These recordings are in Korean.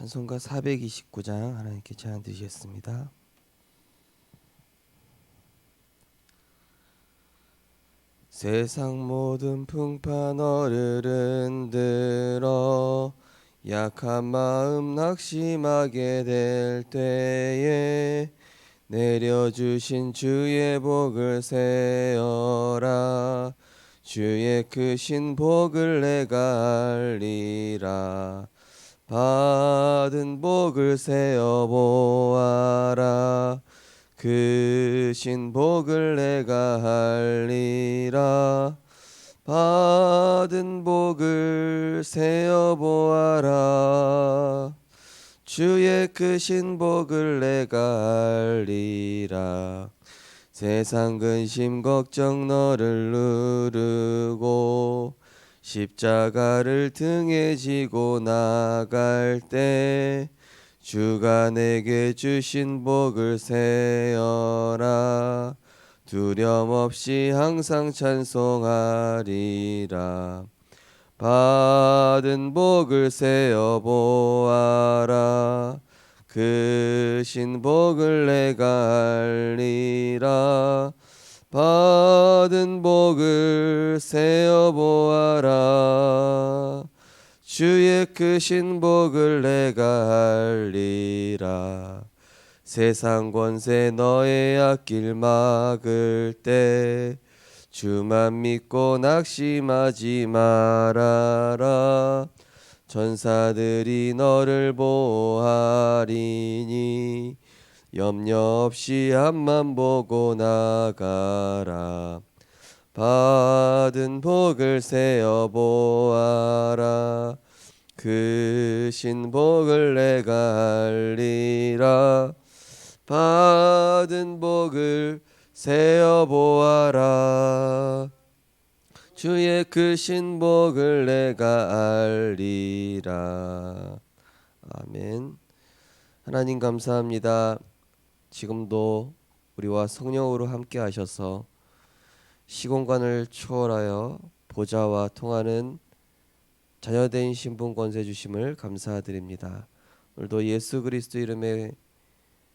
찬송가 429장 하나님께 찬양 드리겠습니다. 세상 모든 풍파 너를 흔들어 약한 마음 낙심하게 될 때에 내려주신 주의 복을 세어라 주의 크신 복을 내가 알리라 받은 복을 세어 보아라. 크신 복을 내가 알리라. 받은 복을 세어 보아라. 주의 크신 복을 내가 알리라. 세상 근심 걱정 너를 누르고 십자가를 등에 지고 나갈 때 주가 내게 주신 복을 세어라. 두려움 없이 항상 찬송하리라. 받은 복을 세어 보아라. 크신 복을 내가 알리라 받은 복을 세어 보아라. 주의 크신 복을 내가 알리라. 세상 권세 너의 앞길 막을 때 주만 믿고 낙심하지 말아라. 천사들이 너를 보하리니 염려 없이 앞만 보고 나가라. 받은 복을 세어 보아라. 크신 복을 내가 알리라. 받은 복을 세어 보아라. 주의 크신 복을 내가 알리라. 아멘. 하나님 감사합니다 지금도 우리와 성령으로 함께 하셔서 시공간을 초월하여 보좌와 통하는 자녀된 신분 권세 주심을 감사드립니다. 오늘도 예수 그리스도 이름의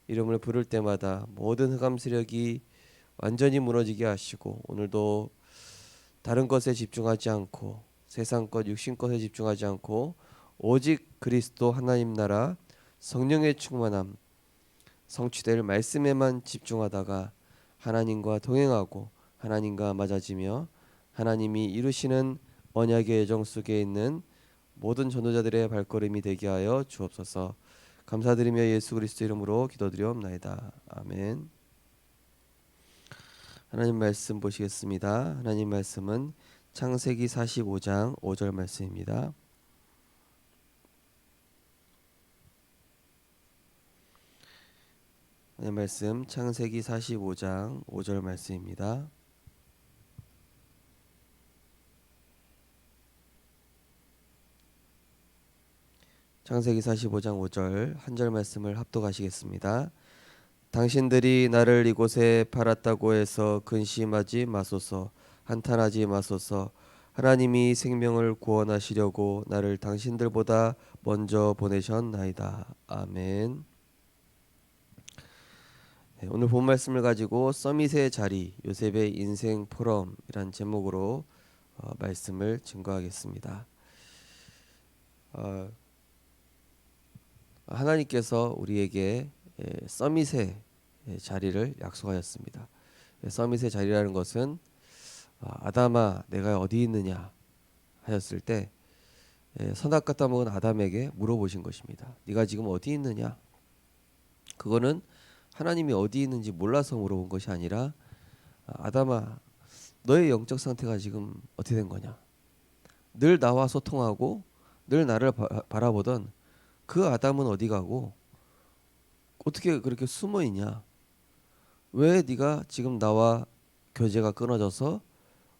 이름을 부를 때마다 모든 흑암 세력이 완전히 무너지게 하시고 오늘도 다른 것에 집중하지 않고 세상 것 육신 것에 집중하지 않고 오직 그리스도 하나님 나라 성령의 충만함 성취될 말씀에만 집중하다가 하나님과 동행하고 하나님과 맞아지며 하나님이 이루시는 언약의 예정 속에 있는 모든 전도자들의 발걸음이 되게 하여 주옵소서. 감사드리며 예수 그리스도 이름으로 기도드리옵나이다. 아멘. 하나님 말씀 보시겠습니다. 하나님 말씀은 창세기 45장 5절 말씀입니다. 하나님 말씀 창세기 45장 5절 말씀입니다. 창세기 45장 5절 한 절 말씀을 합독하시겠습니다. 당신들이 나를 이곳에 팔았다고 해서 근심하지 마소서 한탄하지 마소서 하나님이 생명을 구원하시려고 나를 당신들보다 먼저 보내셨나이다. 아멘. 네, 오늘 본 말씀을 가지고 서밋의 자리 요셉의 인생 포럼이란 제목으로 어, 말씀을 증거하겠습니다. 어, 하나님께서 우리에게 예, 서밋의 예, 자리를 약속하였습니다. 예, 서밋의 자리라는 것은 아, 아담아 내가 어디 있느냐 하였을 때 선악 갖다 먹은 아담에게 물어보신 것입니다. 네가 지금 어디 있느냐? 그거는 하나님이 어디 있는지 몰라서 물어본 것이 아니라 아, 아담아 너의 영적 상태가 지금 어떻게 된 거냐? 늘 나와 소통하고 늘 나를 바, 바라보던 그 아담은 어디 가고 어떻게 그렇게 숨어 있냐? 왜 네가 지금 나와 교제가 끊어져서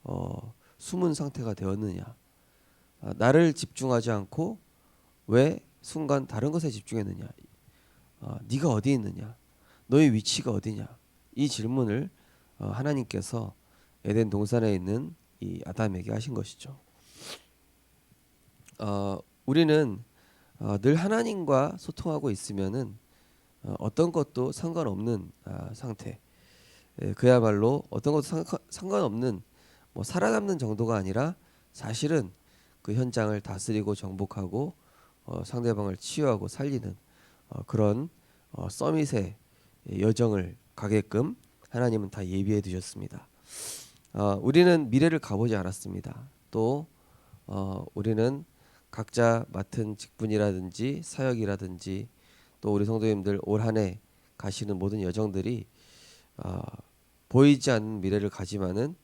어, 숨은 상태가 되었느냐? 아, 나를 집중하지 않고 왜 순간 다른 것에 집중했느냐? 아, 네가 어디 있느냐? 너의 위치가 어디냐? 이 질문을 어, 하나님께서 에덴 동산에 있는 이 아담에게 하신 것이죠. 어, 우리는 어, 늘 하나님과 소통하고 있으면은 어, 어떤 것도 상관없는 아, 상태. 예, 그야말로 어떤 것도 상, 상관없는 뭐 살아남는 정도가 아니라 사실은 그 현장을 다스리고 정복하고 어, 상대방을 치유하고 살리는 어, 그런 어, 서밋의 여정을 가게끔 하나님은 다 예비해 두셨습니다. 어, 우리는 미래를 가보지 않았습니다. 또 어, 우리는 각자 맡은 직분이라든지 사역이라든지 또 우리 성도님들 올 한 해 가시는 모든 여정들이 어, 보이지 않는 미래를 가지만은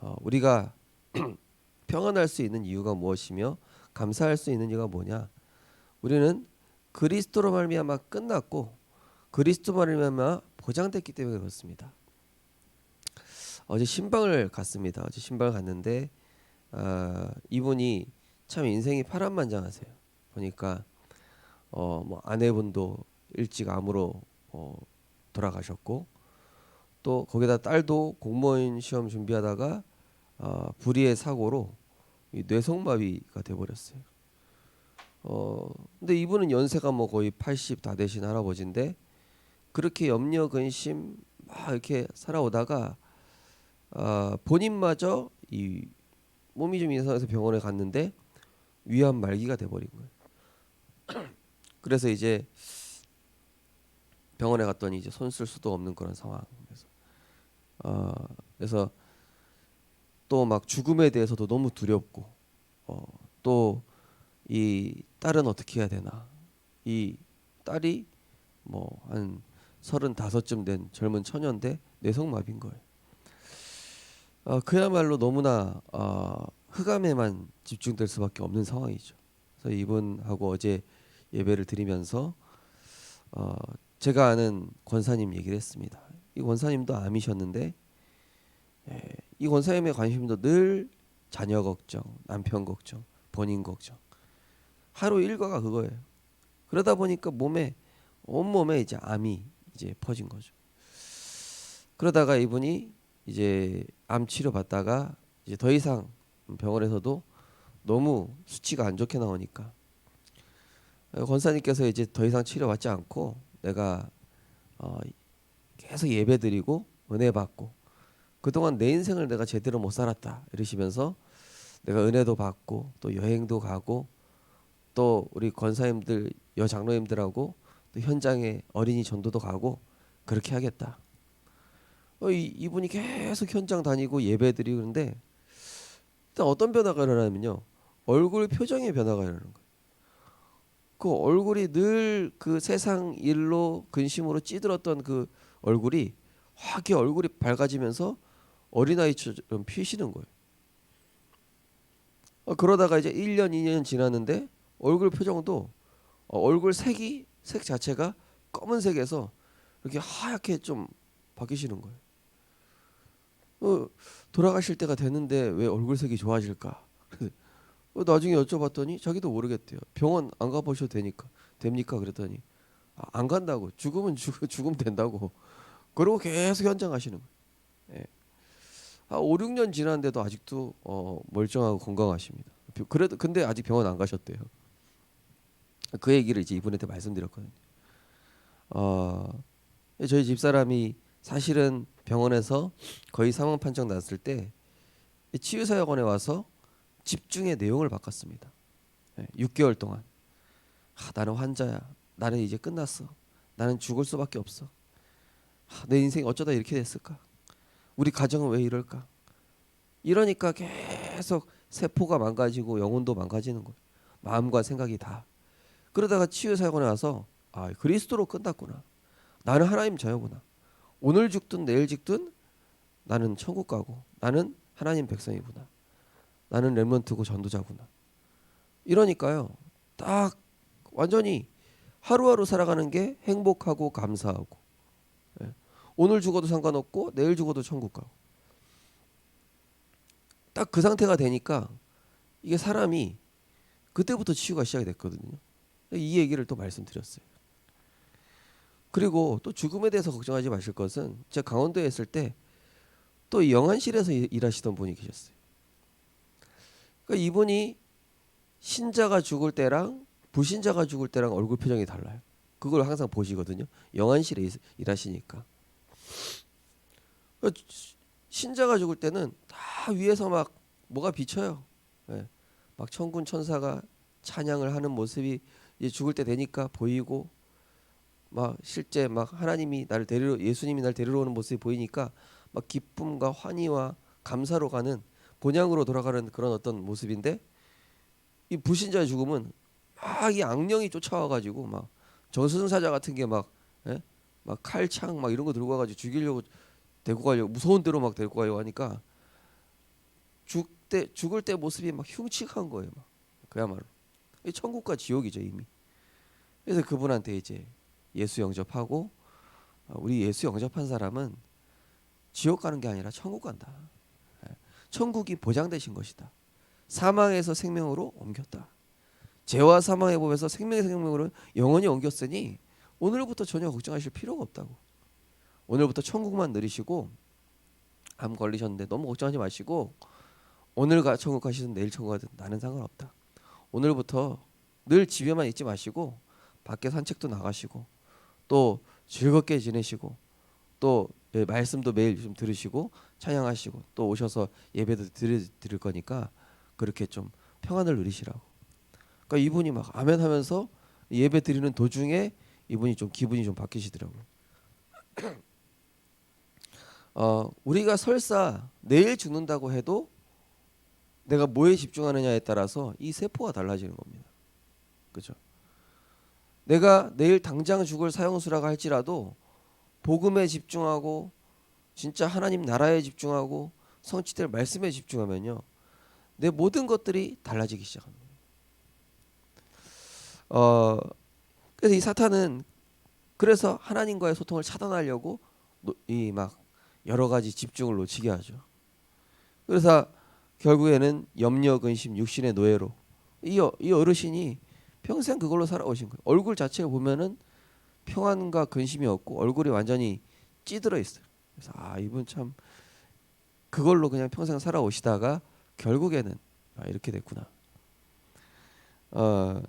어, 우리가 평안할 수 있는 이유가 무엇이며 감사할 수 있는 이유가 뭐냐? 우리는 그리스도로 말미암아 끝났고 그리스도 말미암아 보장됐기 때문에 그렇습니다. 어제 신방을 갔습니다. 어제 신방을 갔는데 아, 이분이 참 인생이 파란만장하세요. 보니까 어, 뭐 아내분도 일찍 암으로 어, 돌아가셨고 또 거기다 딸도 공무원 시험 준비하다가 어, 불의의 사고로 이 뇌성마비가 돼버렸어요. 어 근데 이분은 연세가 뭐 거의 80 다 되신 할아버지인데 그렇게 염려 근심 막 이렇게 살아오다가 아 본인마저 이 몸이 좀 이상해서 병원에 갔는데 위암 말기가 돼버린 거예요. 그래서 이제 병원에 갔더니 이제 손 쓸 수도 없는 그런 상황. 그래서 어 그래서 또 막 죽음에 대해서도 너무 두렵고 어 또 이 딸은 어떻게 해야 되나 이 딸이 뭐 한 서른다섯쯤 된 젊은 처녀인데 뇌성마비인 거예요. 어, 그야말로 너무나 어, 흑암에만 집중될 수밖에 없는 상황이죠. 그래서 이분하고 어제 예배를 드리면서 어, 제가 아는 권사님 얘기를 했습니다. 이 권사님도 암이셨는데 예, 이 권사님의 관심도 늘 자녀 걱정, 남편 걱정, 본인 걱정. 하루 일과가 그거예요. 그러다 보니까 몸에 온 몸에 이제 암이 이제 퍼진 거죠. 그러다가 이분이 이제 암 치료 받다가 이제 더 이상 병원에서도 너무 수치가 안 좋게 나오니까 권사님께서 이제 더 이상 치료 받지 않고 내가 어 계속 예배 드리고 은혜 받고 그동안 내 인생을 내가 제대로 못 살았다 이러시면서 내가 은혜도 받고 또 여행도 가고 또 우리 권사님들 여장로님들하고 또 현장에 어린이 전도도 가고 그렇게 하겠다. 어, 이, 이분이 계속 현장 다니고 예배드리고 그러는데 일단 어떤 변화가 일어나면요 얼굴 표정의 변화가 일어나는 거예요. 그 얼굴이 늘 그 세상 일로 근심으로 찌들었던 그 얼굴이 확 얼굴이 밝아지면서 어린아이처럼 피시는 거예요. 어, 그러다가 이제 1년, 2년 지났는데 얼굴 표정도 어, 얼굴 색이 색 자체가 검은색에서 이렇게 하얗게 좀 바뀌시는 거예요. 어, 돌아가실 때가 됐는데 왜 얼굴색이 좋아질까? 어, 나중에 여쭤봤더니 자기도 모르겠대요. 병원 안 가보셔도 되니까 됩니까? 그랬더니 아, 안 간다고 죽으면 죽 죽으면 된다고 그러고 계속 현장 가시는 거예요. 예. 한 5, 6년 지났는데도 아직도 어, 멀쩡하고 건강하십니다. 그래도 근데 아직 병원 안 가셨대요. 그 얘기를 이제 이분한테 말씀드렸거든요. 어, 저희 집 사람이 사실은 병원에서 거의 사망 판정 났을 때 치유사역원에 와서 집중의 내용을 바꿨습니다. 네, 6개월 동안 아, 나는 환자야. 나는 이제 끝났어. 나는 죽을 수밖에 없어. 아, 내 인생이 어쩌다 이렇게 됐을까? 우리 가정은 왜 이럴까? 이러니까 계속 세포가 망가지고 영혼도 망가지는 거예요. 마음과 생각이 다. 그러다가 치유사역원에 와서 아 그리스도로 끝났구나. 나는 하나님 자녀구나. 오늘 죽든 내일 죽든 나는 천국 가고 나는 하나님 백성이구나. 나는 렘런트고 전도자구나. 이러니까요. 딱 완전히 하루하루 살아가는 게 행복하고 감사하고 예. 오늘 죽어도 상관없고 내일 죽어도 천국 가고 딱 그 상태가 되니까 이게 사람이 그때부터 치유가 시작이 됐거든요. 이 얘기를 또 말씀드렸어요. 그리고 또 죽음에 대해서 걱정하지 마실 것은 제가 강원도에 있을 때 또 영안실에서 일하시던 분이 계셨어요. 그러니까 이분이 신자가 죽을 때랑 불신자가 죽을 때랑 얼굴 표정이 달라요. 그걸 항상 보시거든요. 영안실에 있- 일하시니까. 그러니까 신자가 죽을 때는 다 위에서 막 뭐가 비쳐요. 예. 막 천군 천사가 찬양을 하는 모습이 이제 죽을 때 되니까 보이고 막 실제 막 하나님이 나를 데리러 예수님이 날 데리러 오는 모습이 보이니까 막 기쁨과 환희와 감사로 가는 본향으로 돌아가는 그런 어떤 모습인데 이 불신자의 죽음은 막 이 악령이 쫓아와 가지고 막 저승사자 같은 게막 예? 막 칼창 막 이런 거 들고 와 가지고 죽이려고 데리고 가려고 무서운 데로 막 데리고 가려고 하니까 죽 때 죽을 때 모습이 막 흉측한 거예요. 막 그야말로 이 천국과 지옥이죠 이미. 그래서 그분한테 이제 예수 영접하고 아, 우리 예수 영접한 사람은 지옥 가는 게 아니라 천국 간다. 예. 천국이 보장되신 것이다. 사망에서 생명으로 옮겼다. 죄와 사망의 법에서 생명의 생명으로 영원히 옮겼으니 오늘부터 전혀 걱정하실 필요가 없다고. 오늘부터 천국만 누리시고 암 걸리셨는데 너무 걱정하지 마시고 오늘 가 천국 가시든 내일 천국 가든 나는 상관없다. 오늘부터 늘 집에만 있지 마시고 밖에 산책도 나가시고 또 즐겁게 지내시고 또 예, 말씀도 매일 좀 들으시고 찬양하시고 또 오셔서 예배도 드릴, 드릴 거니까 그렇게 좀 평안을 누리시라고. 그러니까 이분이 막 아멘 하면서 예배 드리는 도중에 이분이 좀 기분이 좀 바뀌시더라고요. 어, 우리가 설사 내일 죽는다고 해도 내가 뭐에 집중하느냐에 따라서 이 세포가 달라지는 겁니다. 그죠? 내가 내일 당장 죽을 사형수라고 할지라도 복음에 집중하고 진짜 하나님 나라에 집중하고 성취될 말씀에 집중하면요. 내 모든 것들이 달라지기 시작합니다. 어, 그래서 이 사탄은 그래서 하나님과의 소통을 차단하려고 이 막 여러 가지 집중을 놓치게 하죠. 그래서 결국에는 염려, 근심, 육신의 노예로 이, 어- 이 어르신이 평생 그걸로 살아오신 거예요. 얼굴 자체를 보면은 평안과 근심이 없고 얼굴이 완전히 찌들어 있어요. 그래서 아 이분 참 그걸로 그냥 평생 살아오시다가 결국에는 아, 이렇게 됐구나. 어,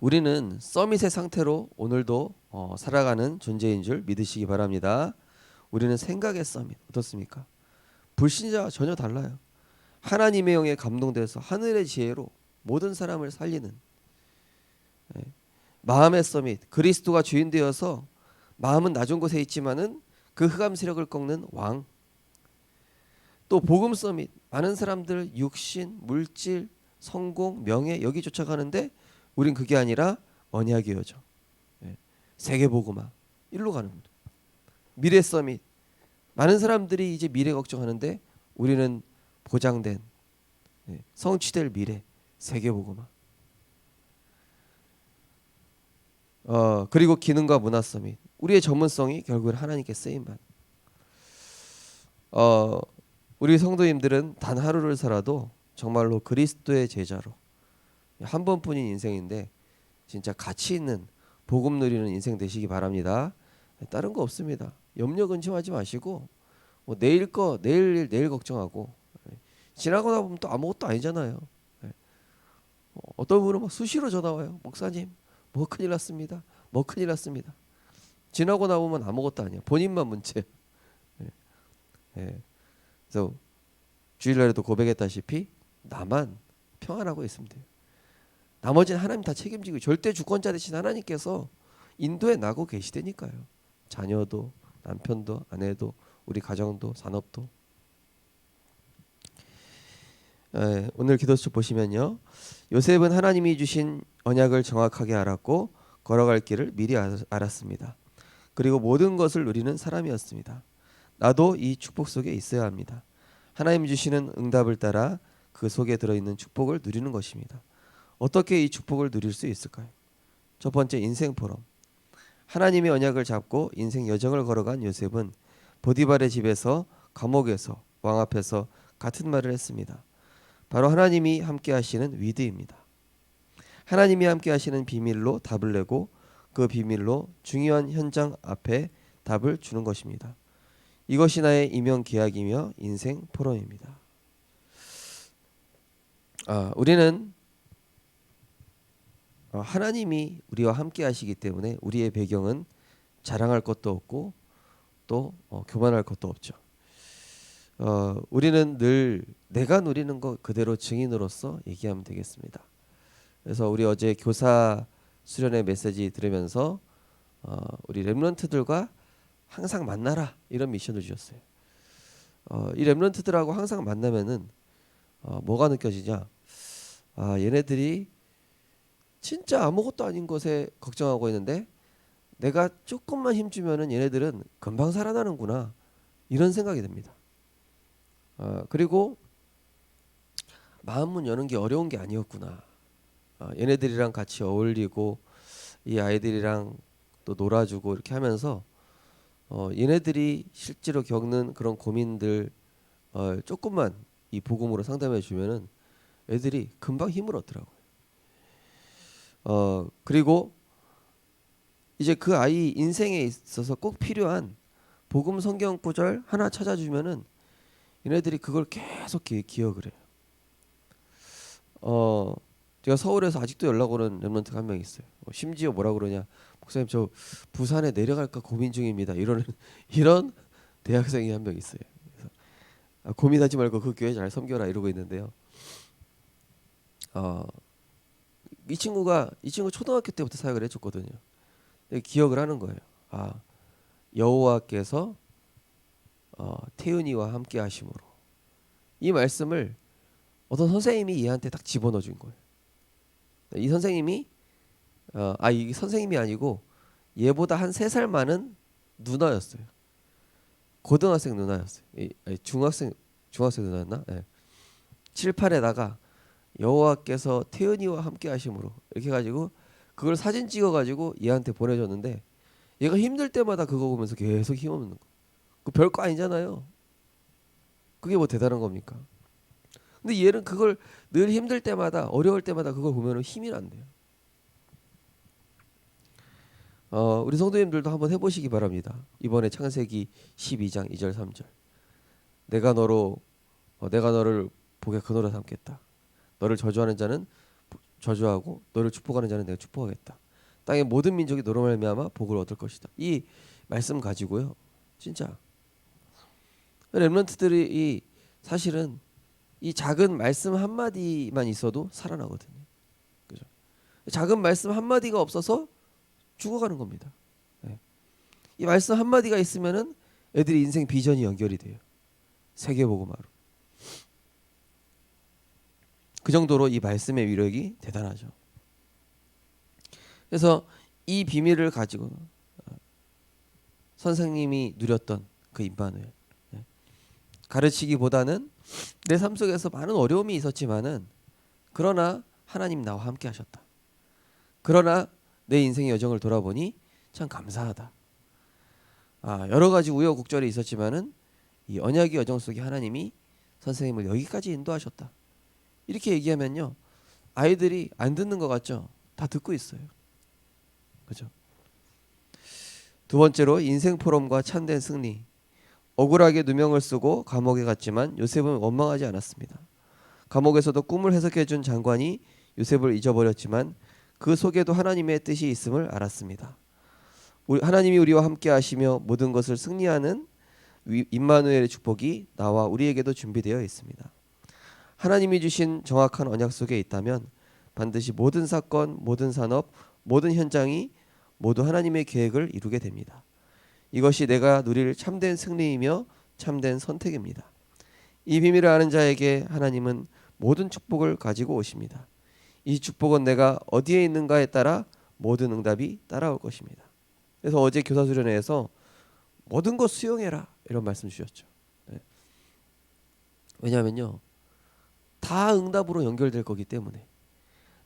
우리는 서밋의 상태로 오늘도 어, 살아가는 존재인 줄 믿으시기 바랍니다. 우리는 생각의 서밋 어떻습니까? 불신자와 전혀 달라요. 하나님의 영에 감동돼서 하늘의 지혜로 모든 사람을 살리는 예. 마음의 서밋 그리스도가 주인 되어서 마음은 낮은 곳에 있지만은 그 흑암 세력을 꺾는 왕. 또 복음 서밋 많은 사람들 육신, 물질, 성공, 명예 여기 쫓아가는데 우린 그게 아니라 언약이어죠. 예. 세계 복음화 일로 가는 겁니다. 미래 서밋 많은 사람들이 이제 미래 걱정하는데 우리는 보장된 예, 성취될 미래 세계 복음화. 어 그리고 기능과 문화 서밋 우리의 전문성이 결국은 하나님께 쓰임 받. 어 우리 성도님들은 단 하루를 살아도 정말로 그리스도의 제자로 한 번뿐인 인생인데 진짜 가치 있는 복음 누리는 인생 되시기 바랍니다. 다른 거 없습니다. 염려 근심하지 마시고 뭐 내일 거 내일 일 내일 걱정하고 예. 지나고 나 보면 또 아무것도 아니잖아요. 예. 어, 어떤 분은 막 수시로 전화 와요. 목사님 뭐 큰일 났습니다. 뭐 큰일 났습니다. 지나고 나 보면 아무것도 아니야. 본인만 문제. 예. 예. 그래서 주일날에도 고백했다시피 나만 평안하고 있으면 돼요. 나머지는 하나님 다 책임지고 절대 주권자 되신 하나님께서 인도에 나고 계시다니까요. 자녀도 남편도 아내도 우리 가정도 산업도 에, 오늘 기도수 보시면요 요셉은 하나님이 주신 언약을 정확하게 알았고 걸어갈 길을 미리 알- 알았습니다. 그리고 모든 것을 누리는 사람이었습니다. 나도 이 축복 속에 있어야 합니다. 하나님 주시는 응답을 따라 그 속에 들어있는 축복을 누리는 것입니다. 어떻게 이 축복을 누릴 수 있을까요? 첫 번째 인생 포럼. 하나님의 언약을 잡고 인생 여정을 걸어간 요셉은 보디발의 집에서 감옥에서 왕 앞에서 같은 말을 했습니다. 바로 하나님이 함께 하시는 위드입니다. 하나님이 함께 하시는 비밀로 답을 내고 그 비밀로 중요한 현장 앞에 답을 주는 것입니다. 이것이 나의 이명 계약이며 인생 포럼입니다. 아, 우리는 어, 하나님이 우리와 함께 하시기 때문에 우리의 배경은 자랑할 것도 없고 또 어, 교만할 것도 없죠. 어, 우리는 늘 내가 누리는 것 그대로 증인으로서 얘기하면 되겠습니다. 그래서 우리 어제 교사 수련회 메시지 들으면서 어, 우리 렘런트들과 항상 만나라 이런 미션을 주셨어요. 어, 이 렘런트들하고 항상 만나면은 어, 뭐가 느껴지냐? 아 얘네들이 진짜 아무것도 아닌 것에 걱정하고 있는데 내가 조금만 힘주면은 얘네들은 금방 살아나는구나 이런 생각이 듭니다. 어, 그리고 마음문 여는 게 어려운 게 아니었구나. 어, 얘네들이랑 같이 어울리고 이 아이들이랑 또 놀아주고 이렇게 하면서 어, 얘네들이 실제로 겪는 그런 고민들 어, 조금만 이 복음으로 상담해 주면은 애들이 금방 힘을 얻더라고요. 어 그리고 이제 그 아이 인생에 있어서 꼭 필요한 복음 성경 구절 하나 찾아주면은 얘네들이 그걸 계속 기, 기억을 해요. 어 제가 서울에서 아직도 연락 오는 랩런트가 한 명 있어요. 어, 심지어 뭐라 그러냐 목사님 저 부산에 내려갈까 고민 중입니다. 이런 이런 대학생이 한 명 있어요. 그래서 아, 고민하지 말고 그 교회 잘 섬겨라 이러고 있는데요. 어, 이 친구가 이 친구 초등학교 때부터 사역을 해줬거든요. 기억을 하는 거예요. 아 여호와께서 어, 태윤이와 함께 하심으로 이 말씀을 어떤 선생님이 얘한테 딱 집어넣어 준 거예요. 이 선생님이 어, 아이 선생님이 아니고 얘보다 한 세 살 많은 누나였어요. 고등학생 누나였어요. 중학생 중학생 누나였나? 예. 칠판에다가 여호와께서 태연이와 함께 하심으로 이렇게 가지고 그걸 사진 찍어 가지고 얘한테 보내줬는데 얘가 힘들 때마다 그거 보면서 계속 힘없는 거. 그 별거 아니잖아요. 그게 뭐 대단한 겁니까? 근데 얘는 그걸 늘 힘들 때마다 어려울 때마다 그걸 보면은 힘이 난대요. 어, 우리 성도님들도 한번 해보시기 바랍니다. 이번에 창세기 12장 2절 3절. 내가 너로 어, 내가 너를 복의 근원으로 삼겠다. 너를 저주하는 자는 저주하고 너를 축복하는 자는 내가 축복하겠다. 땅의 모든 민족이 너로 말미암아 복을 얻을 것이다. 이 말씀 가지고요. 진짜 렘런트들이 이 사실은 이 작은 말씀 한 마디만 있어도 살아나거든요. 그죠? 작은 말씀 한 마디가 없어서 죽어가는 겁니다. 네. 이 말씀 한 마디가 있으면은 애들이 인생 비전이 연결이 돼요. 세계보고마로. 그 정도로 이 말씀의 위력이 대단하죠. 그래서 이 비밀을 가지고 어, 선생님이 누렸던 그 임마누엘 네. 가르치기보다는 내 삶 속에서 많은 어려움이 있었지만은 그러나 하나님 나와 함께 하셨다. 그러나 내 인생의 여정을 돌아보니 참 감사하다. 아, 여러 가지 우여곡절이 있었지만은 이 언약의 여정 속에 하나님이 선생님을 여기까지 인도하셨다. 이렇게 얘기하면요. 아이들이 안 듣는 것 같죠? 다 듣고 있어요. 그죠? 두 번째로 인생 포럼과 참된 승리. 억울하게 누명을 쓰고 감옥에 갔지만 요셉은 원망하지 않았습니다. 감옥에서도 꿈을 해석해 준 장관이 요셉을 잊어버렸지만 그 속에도 하나님의 뜻이 있음을 알았습니다. 우리, 하나님이 우리와 함께 하시며 모든 것을 승리하는 임마누엘의 축복이 나와 우리에게도 준비되어 있습니다. 하나님이 주신 정확한 언약 속에 있다면 반드시 모든 사건, 모든 산업, 모든 현장이 모두 하나님의 계획을 이루게 됩니다. 이것이 내가 누릴 참된 승리이며 참된 선택입니다. 이 비밀을 아는 자에게 하나님은 모든 축복을 가지고 오십니다. 이 축복은 내가 어디에 있는가에 따라 모든 응답이 따라올 것입니다. 그래서 어제 교사 수련회에서 모든 것 수용해라 이런 말씀 주셨죠. 네. 왜냐하면요, 다 응답으로 연결될 거기 때문에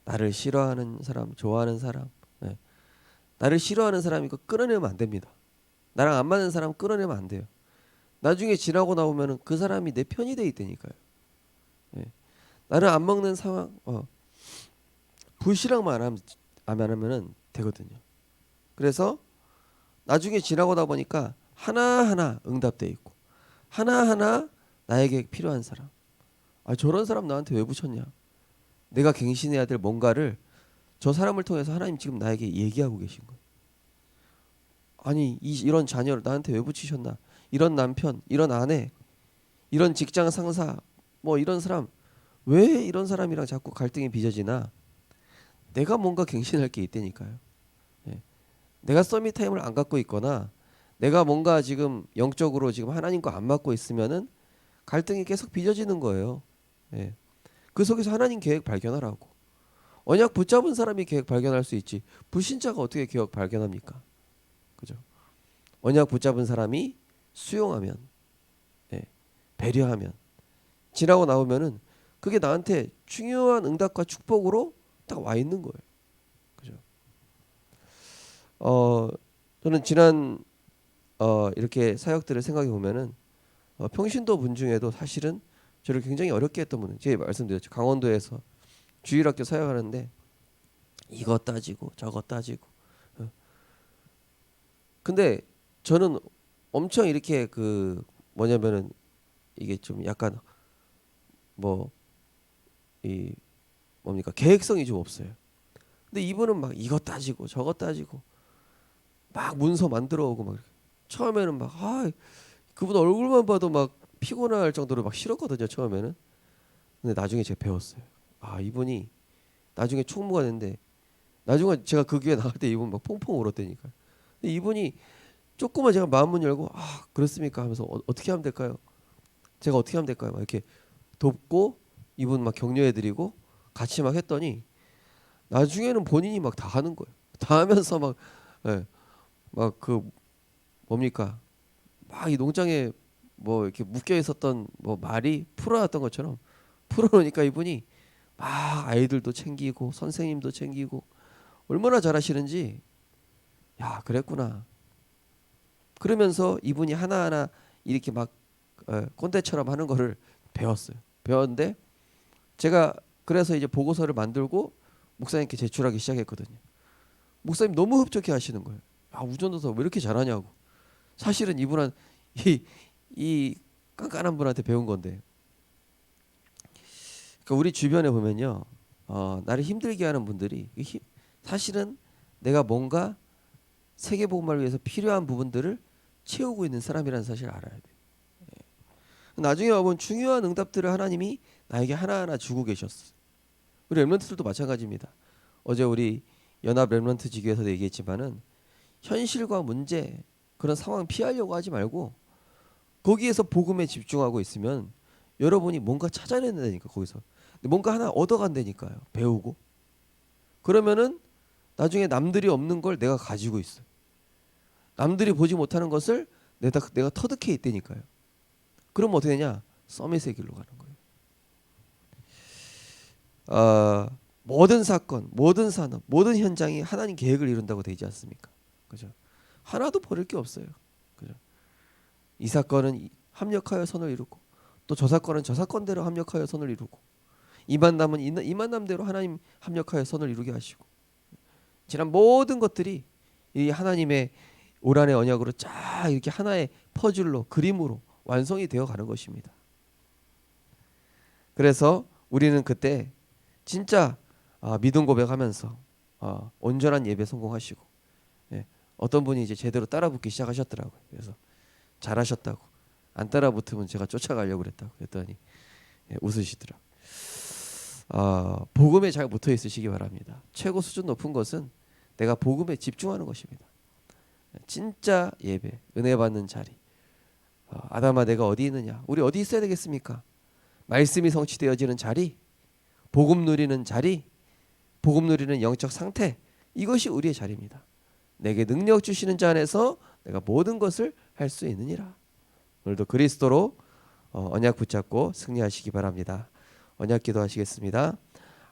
나를 싫어하는 사람, 좋아하는 사람, 네. 나를 싫어하는 사람 이거 끌어내면 안 됩니다. 나랑 안 맞는 사람 끌어내면 안 돼요. 나중에 지나고 나오면은 그 사람이 내 편이 돼 있다니까요. 네. 나를 안 먹는 상황, 어, 불신앙만 안 하면은 되거든요. 그래서 나중에 지나고다 보니까 하나하나 응답돼 있고 하나하나 나에게 필요한 사람. 아 저런 사람 나한테 왜 붙였냐? 내가 갱신해야 될 뭔가를 저 사람을 통해서 하나님 지금 나에게 얘기하고 계신 거예요. 아니 이, 이런 자녀를 나한테 왜 붙이셨나? 이런 남편, 이런 아내, 이런 직장 상사, 뭐 이런 사람 왜 이런 사람이랑 자꾸 갈등이 빚어지나? 내가 뭔가 갱신할 게 있다니까요. 예. 내가 서밋 타임을 안 갖고 있거나 내가 뭔가 지금 영적으로 지금 하나님과 안 맞고 있으면은 갈등이 계속 빚어지는 거예요. 예. 그 속에서 하나님 계획 발견하라고. 언약 붙잡은 사람이 계획 발견할 수 있지. 불신자가 어떻게 계획 발견합니까? 그죠? 언약 붙잡은 사람이 수용하면, 예. 배려하면, 지나고 나오면은 그게 나한테 중요한 응답과 축복으로 딱 와 있는 거예요. 그죠? 어, 저는 지난 어, 이렇게 사역들을 생각해 보면은 어, 평신도 분 중에도 사실은 저를 굉장히 어렵게 했던 분은 제가 말씀드렸죠. 강원도에서 주일학교 사역하는데 이거 따지고 저거 따지고. 어. 근데 저는 엄청 이렇게 그 뭐냐면은 이게 좀 약간 뭐 이 뭡니까 계획성이 좀 없어요. 근데 이분은 막 이거 따지고 저거 따지고 막 문서 만들어 오고 막. 처음에는 막 아 그분 얼굴만 봐도 막 피곤할 정도로 막 싫었거든요 처음에는. 근데 나중에 제가 배웠어요. 아 이분이 나중에 총무가 됐는데 나중에 제가 그 교회 나갈 때 이분 막 퐁퐁 울었다니까. 근데 이분이 조금만 제가 마음문 열고 아 그렇습니까 하면서 어, 어떻게 하면 될까요? 제가 어떻게 하면 될까요? 막 이렇게 돕고 이분 막 격려해드리고 같이 막 했더니 나중에는 본인이 막 다 하는 거예요. 다 하면서 막 예, 뭡니까 막 이 농장에 뭐 이렇게 묶여 있었던 뭐 말이 풀어놨던 것처럼 풀어놓으니까 이분이 막 아이들도 챙기고 선생님도 챙기고 얼마나 잘하시는지 야 그랬구나. 그러면서 이분이 하나하나 이렇게 막 어, 꼰대처럼 하는 거를 배웠어요. 배웠는데 제가 그래서 이제 보고서를 만들고 목사님께 제출하기 시작했거든요. 목사님 너무 흡족해 하시는 거예요. 아 우전도사 왜 이렇게 잘하냐고. 사실은 이분한 이, 이 깐깐한 분한테 배운 건데. 그러니까 우리 주변에 보면요 어, 나를 힘들게 하는 분들이 사실은 내가 뭔가 세계 복음을 위해서 필요한 부분들을 채우고 있는 사람이라는 사실을 알아야 돼요 예. 나중에 와보면 중요한 응답들을 하나님이 나에게 하나하나 주고 계셨어. 우리 랩런트들도 마찬가지입니다. 어제 우리 연합 랩런트 지교에서도 얘기했지만은 현실과 문제 그런 상황 피하려고 하지 말고 거기에서 복음에 집중하고 있으면 여러분이 뭔가 찾아낸다니까 거기서. 뭔가 하나 얻어간다니까요 배우고. 그러면은 나중에 남들이 없는 걸 내가 가지고 있어. 남들이 보지 못하는 것을 내가 내가 터득해 있다니까요. 그럼 어떻게 되냐? 서밋의 길로 가는 거예요. 아 모든 사건 모든 산업 모든 현장이 하나님 계획을 이룬다고 되지 않습니까? 그죠? 하나도 버릴 게 없어요. 이 사건은 이- 합력하여 선을 이루고 또 저 사건은 저 사건대로 합력하여 선을 이루고 이 만남은 이, 이 만남대로 하나님 합력하여 선을 이루게 하시고 지난 모든 것들이 이 하나님의 오란의 언약으로 쫙 이렇게 하나의 퍼즐로 그림으로 완성이 되어 가는 것입니다. 그래서 우리는 그때 진짜 아, 믿음 고백하면서 아, 온전한 예배 성공하시고 예, 어떤 분이 이제 제대로 따라붙기 시작하셨더라고요. 그래서 잘하셨다고 안 따라 붙으면 제가 쫓아가려고 그랬다고 그랬더니 예, 웃으시더라. 아, 복음에 잘 붙어 있으시기 바랍니다. 최고 수준 높은 것은 내가 복음에 집중하는 것입니다. 진짜 예배, 은혜 받는 자리. 아, 아담아 내가 어디 있느냐? 우리 어디 있어야 되겠습니까? 말씀이 성취되어지는 자리, 복음 누리는 자리, 복음 누리는 영적 상태. 이것이 우리의 자리입니다. 내게 능력 주시는 자 안에서 내가 모든 것을 할 수 있느니라. 오늘도 그리스도로 어, 언약 붙잡고 승리하시기 바랍니다. 언약 기도하시겠습니다.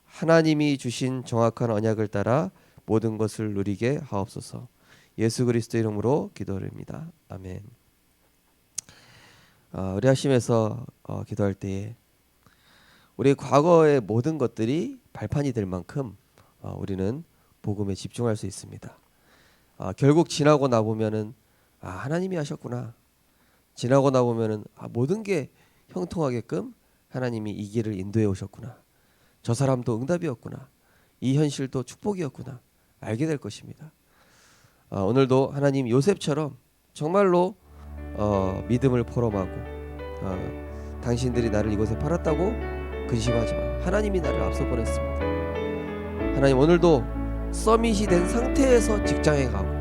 하나님이 주신 정확한 언약을 따라 모든 것을 누리게 하옵소서. 예수 그리스도 이름으로 기도드립니다. 아멘. 어, 우리 하심에서 어, 기도할 때에 우리 과거의 모든 것들이 발판이 될 만큼 어, 우리는 복음에 집중할 수 있습니다. 아, 결국 지나고 나 보면은 아 하나님이 하셨구나. 지나고 나 보면은 아, 모든 게 형통하게끔 하나님이 이 길을 인도해 오셨구나. 저 사람도 응답이었구나. 이 현실도 축복이었구나 알게 될 것입니다. 어, 오늘도 하나님 요셉처럼 정말로 어, 믿음을 포럼하고 어, 당신들이 나를 이곳에 팔았다고 근심하지 마. 하나님이 나를 앞서 보냈습니다. 하나님 오늘도 서밋이 된 상태에서 직장에 가고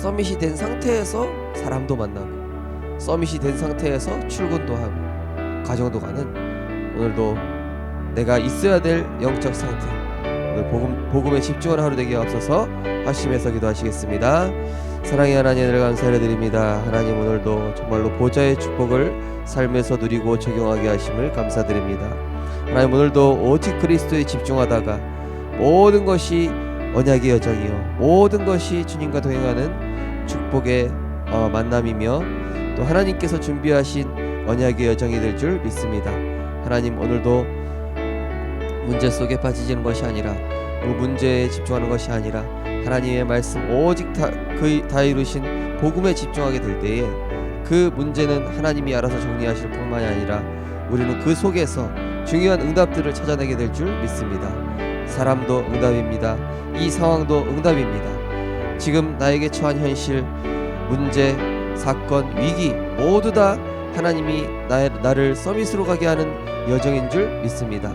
서밋이 된 상태에서 사람도 만나고 서밋이 된 상태에서 출근도 하고 가정도 가는 오늘도 내가 있어야 될 영적 상태 오늘 복음, 복음에 집중하는 하루 되게 없어서 하심에서 기도하시겠습니다. 사랑의 하나님을 감사를 드립니다. 하나님 오늘도 정말로 보좌의 축복을 삶에서 누리고 적용하게 하심을 감사드립니다. 하나님 오늘도 오직 그리스도에 집중하다가 모든 것이 언약의 여정이요 모든 것이 주님과 동행하는 축복의 어, 만남이며 또 하나님께서 준비하신 언약의 여정이 될 줄 믿습니다. 하나님 오늘도 문제 속에 빠지지는 것이 아니라 그 문제에 집중하는 것이 아니라 하나님의 말씀 오직 다, 그, 다 이루신 복음에 집중하게 될 때에 그 문제는 하나님이 알아서 정리하실 뿐만이 아니라 우리는 그 속에서 중요한 응답들을 찾아내게 될 줄 믿습니다. 사람도 응답입니다. 이 상황도 응답입니다. 지금 나에게 처한 현실, 문제, 사건, 위기 모두 다 하나님이 나, 나를 서밋으로 가게 하는 여정인 줄 믿습니다.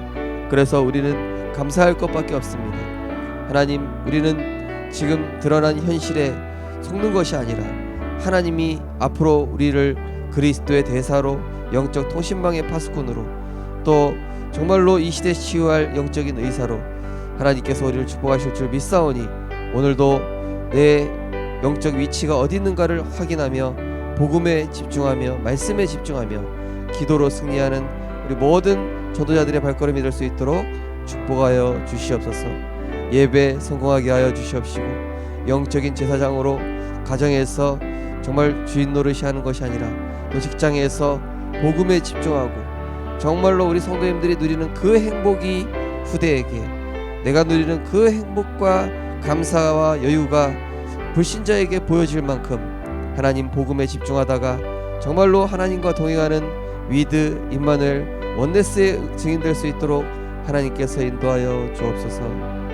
그래서 우리는 감사할 것밖에 없습니다. 하나님, 우리는 지금 드러난 현실에 속는 것이 아니라 하나님이 앞으로 우리를 그리스도의 대사로 영적 통신망의 파수꾼으로 또 정말로 이 시대 치유할 영적인 의사로 하나님께서 우리를 축복하실 줄 믿사오니 오늘도 내 영적 위치가 어디 있는가를 확인하며 복음에 집중하며 말씀에 집중하며 기도로 승리하는 우리 모든 전도자들의 발걸음이 될 수 있도록 축복하여 주시옵소서. 예배 성공하게 하여 주시옵시고 영적인 제사장으로 가정에서 정말 주인 노릇이 하는 것이 아니라 또 직장에서 복음에 집중하고 정말로 우리 성도님들이 누리는 그 행복이 후대에게 내가 누리는 그 행복과 감사와 여유가 불신자에게 보여질 만큼 하나님 복음에 집중하다가 정말로 하나님과 동행하는 위드 임마늘 원네스의 증인될 수 있도록 하나님께서 인도하여 주옵소서.